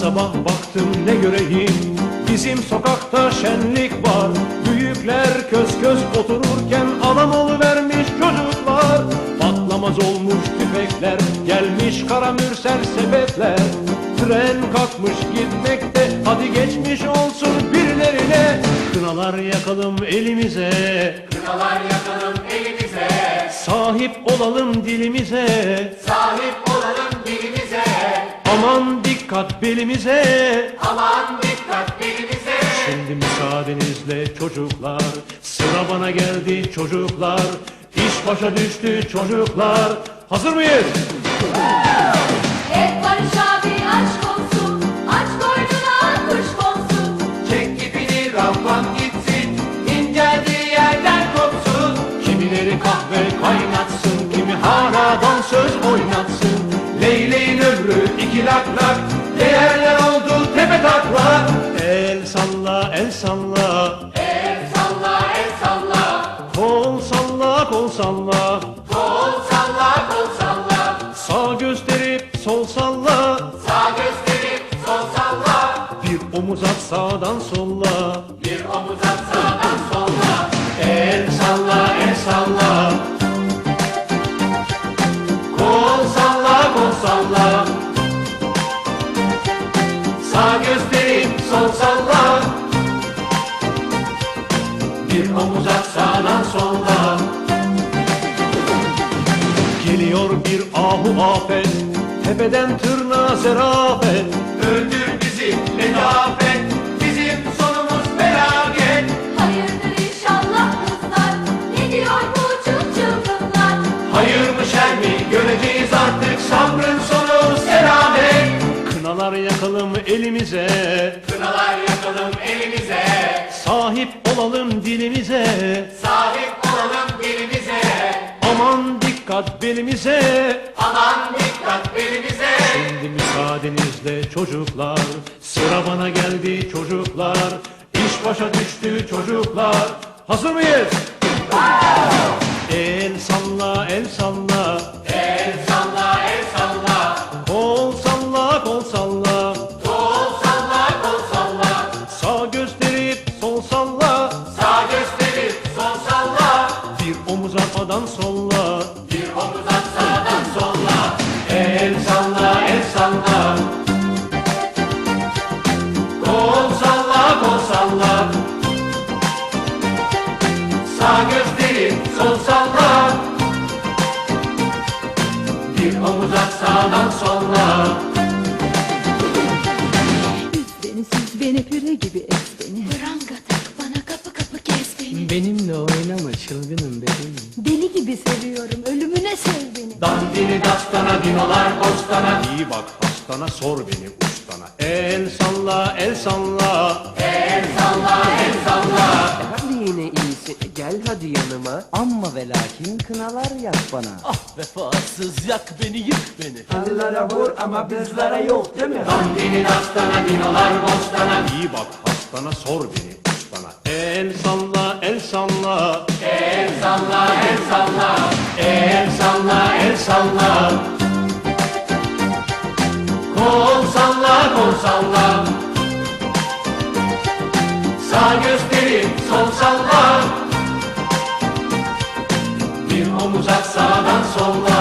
Sabah baktım ne göreyim? Bizim sokakta şenlik var. Büyükler köz köz otururken Adam vermiş tüfekler Gelmiş kara mürsel sepetler Tren kalkmış gitmekte Hadi geçmiş olsun birilerine. Kınalar yakalım elimize. Kınalar yakalım elimize, Sahip olalım dilimize. Sahip olalım dilimize. Aman dikkat belimize. Aman dikkat belimize. Şimdi müsaadenizle çocuklar Sıra bana geldi çocuklar. İş başa düştü çocuklar Hazır mıyız? Et Barış abi olsun, aç koynuna kuş konsun. Çek ipini rampan gitsin, inceldiği yerden kopsun. Kimileri kahve kaynatsın Kimi haradan söz oynatsın Leyleğin ömrü iki lak lak, değerler oldu tepe taklak. El salla el salla El salla, el salla, Kol salla kol salla Sağ gösterip sol salla, Bir omuz at sağdan solla. Bir omuz at sağdan solla. El salla el salla. Kol salla kol salla. Sağ gösterip sol salla. Bir omuz at sağdan solla. Geliyor bir ahu afet Tepeden tırnağa zerafet Öldür bizi letafet, bizim sonumuz felaket. Hayırdır inşallah kızlar, ne diyor bu çıl çılgınlar? Hayır mı şer mi göreceğiz artık sabrın sonu selamet. Kınalar yakalım elimize Kınalar yakalım elimize, Sahip olalım dilimize sahip olalım dilimize. Aman dikkat belimize Aman dikkat belimize. Şimdi müsaadenizle çocuklar Sıra bana geldi çocuklar İş başa düştü çocuklar Hazır mıyız? Atmadan solla. Bir omuz at sağdan solla. El salla el salla. Kol salla kol salla. Sağ gösterip sol salla, Bir omuz at sağdan solla. Üz beni süz beni püre gibi Benimle oynama çılgınım benim. Deli gibi seviyorum ölümüne sev beni dandini dastana dinolar bostana. İyi bak hastana sor beni ustana El salla el salla El salla el salla, Hadi yine iyisi gel hadi yanıma. Amma ve lakin kınalar yak bana. Ah vefasız yak beni yık beni dandini dastana dinolar bostana. İyi bak hastana sor beni ustana El salla salla El salla el salla, El salla el salla kol salla kol salla. Sağ gösterip sol salla, Bir omuz at sağdan solla